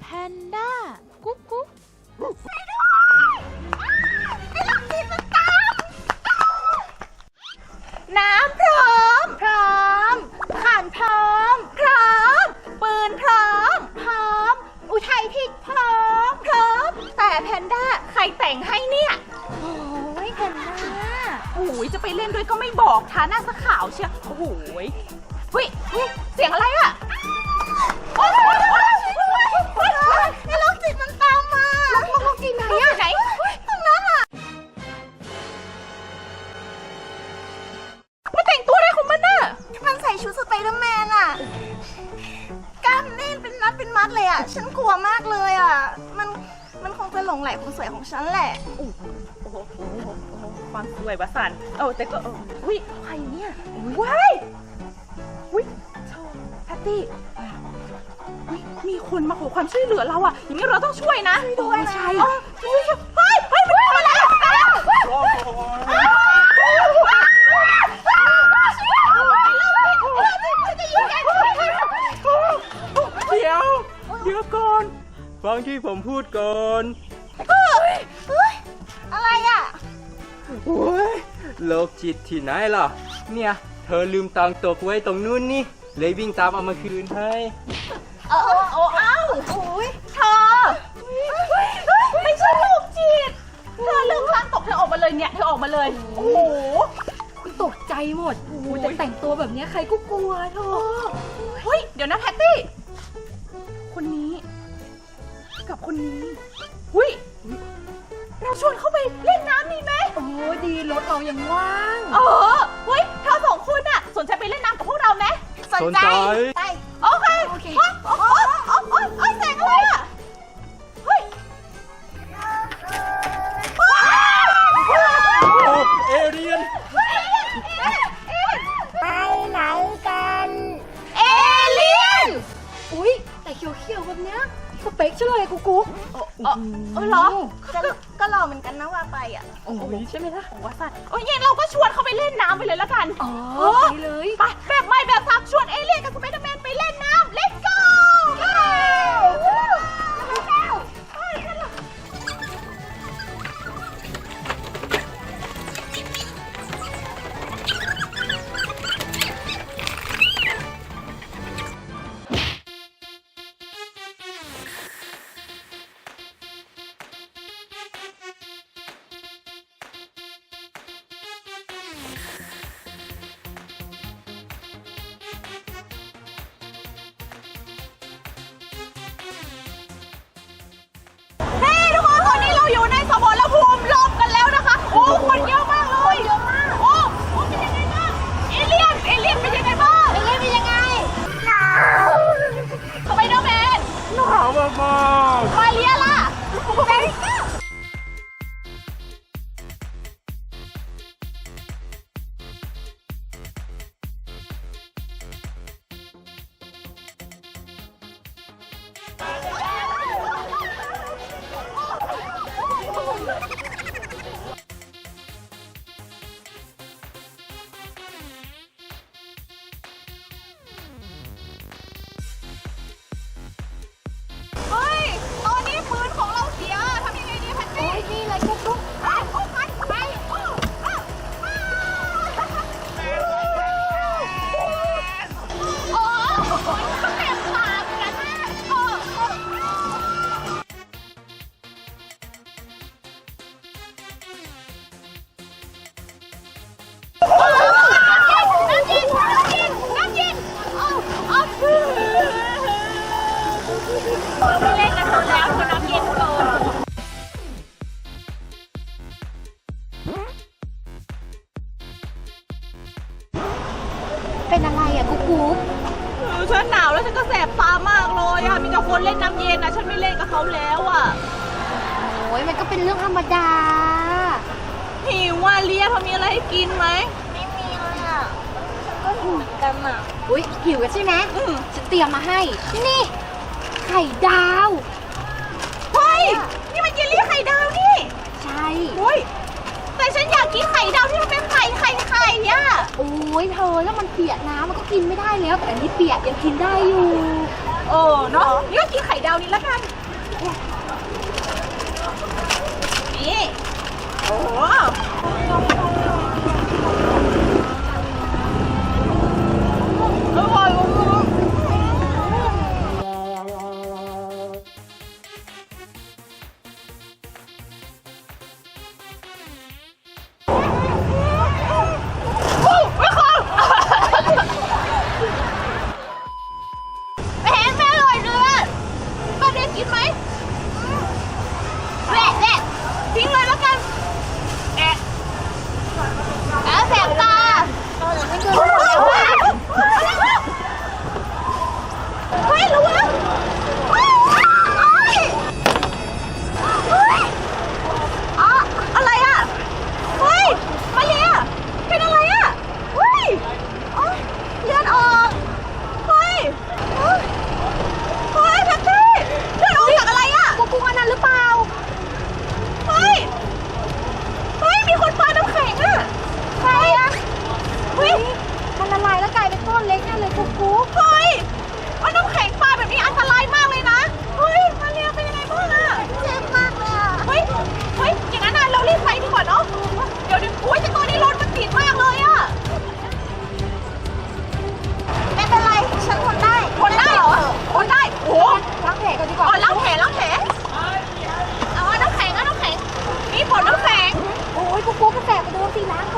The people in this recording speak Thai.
แพนด้า กุ๊กกุ๊กน้ำพร้อม พร้อมขันพร้อม พร้อม ปืนพร้อม พร้อม อุทัยพิษพร้อม พร้อม แต่แพนด้าใครแต่งให้เนี่ยโอ้ยแพนด้าโอ้ยจะไปเล่นด้วยก็ไม่บอกทาหน้าสะขาวเชียวโอ้โหยเฮ้ย เป็นมัดเป็นมัดเลยอะฉันกลัวมากเลยอะมัน มันคงจะหลงไหลความสวยของฉันแหละโอ้โหโอ้โหโอ้โหโอ้โหความสวยวะสันเออแต่ก็เอออุ้ยใครเนี่ยว้ายอุ้ยเธอแพตตี้อุ้ยมีคนมาขอความช่วยเหลือเราอะอย่างนี้เราต้องช่วยนะช่วยใช่ช่วยช่วยเฮ้ยเฮ้ยมันมาแล้วเดี๋ยว เดี๋ยวก่อน ฟังที่ผมพูดก่อนอะไรอะโอ้ยโลกจิตที่ไหนล่ะ เนี่ย เธอลืมตังค์ตกไว้ตรงนู้นนี่ เลยวิ่งตามเอามาคืนให้ เออโอ้เอ้าโอ้ยเธอไม่ใช่ลูกจิต เธอลืมพลังตกเธอออกมาเลยเนี่ยเธอออกมาเลย โอ้โหตกใจหมดโอ้ยแต่แต่งตัวแบบเนี้ยใครก็กลัวเธอเฮ้ย เดี๋ยวนะแพตตี้ คนนี้หุ้ยเราชวนเขาไปเล่นน้ำดีไหมโอ้ยดีรถเรายังว่าง เออเฮ้ยเธอสองคนน่ะ สนใจไปเล่นน้ำกับพวกเราไหมสนใจ กุ๊กกุ๊กเออเออเหรอก็ก็หล่อเหมือนกันนะว่าไปอะโอ้ยใช่ไหมล่ะโอ้ว่าสัตว์โอ้ยงั้นเราก็ชวนเขาไปเล่นน้ำไปเลยละกัน อ๋อเออไปเลย ไปแบบใหม่แบบสับชวนเอเลี่ยนกับสไปเดอร์ ฉันหนาวแล้วฉันก็แสบตามากเลยอะมีแต่คนเล่นน้ำเย็นนะฉันไม่เล่นกับเขาแล้วอะโอ้ยมันก็เป็นเรื่องธรรมดา หิวว่าเลียพอมีอะไรให้กินไหมไม่มีเลยอะฉันก็หิวเหมือนกันอะอุ้ยหิวกันใช่ไหมอืมฉันเตรียมมาให้ นี่ ไข่ดาว เฮ้ย นี่มันเยลลี่ไข่ดาวนี่ ใช่ เฮ้ย แต่ฉันอยากกินไข่ดาวที่มันเป็นไข่ไข่ไข่อะโอ้ยเธอแล้วมันเปียกน้ำมันก็กินไม่ได้แล้วแต่อันนี้เปียกยังกินได้อยู่โอ้เนาะนี่ก็กินไข่ดาวนี้แล้วกัน นี่ โอ้โหินไหมแะแะทิ้งเลยแล้วกันแอะแอะแสบตา Lucy Lab.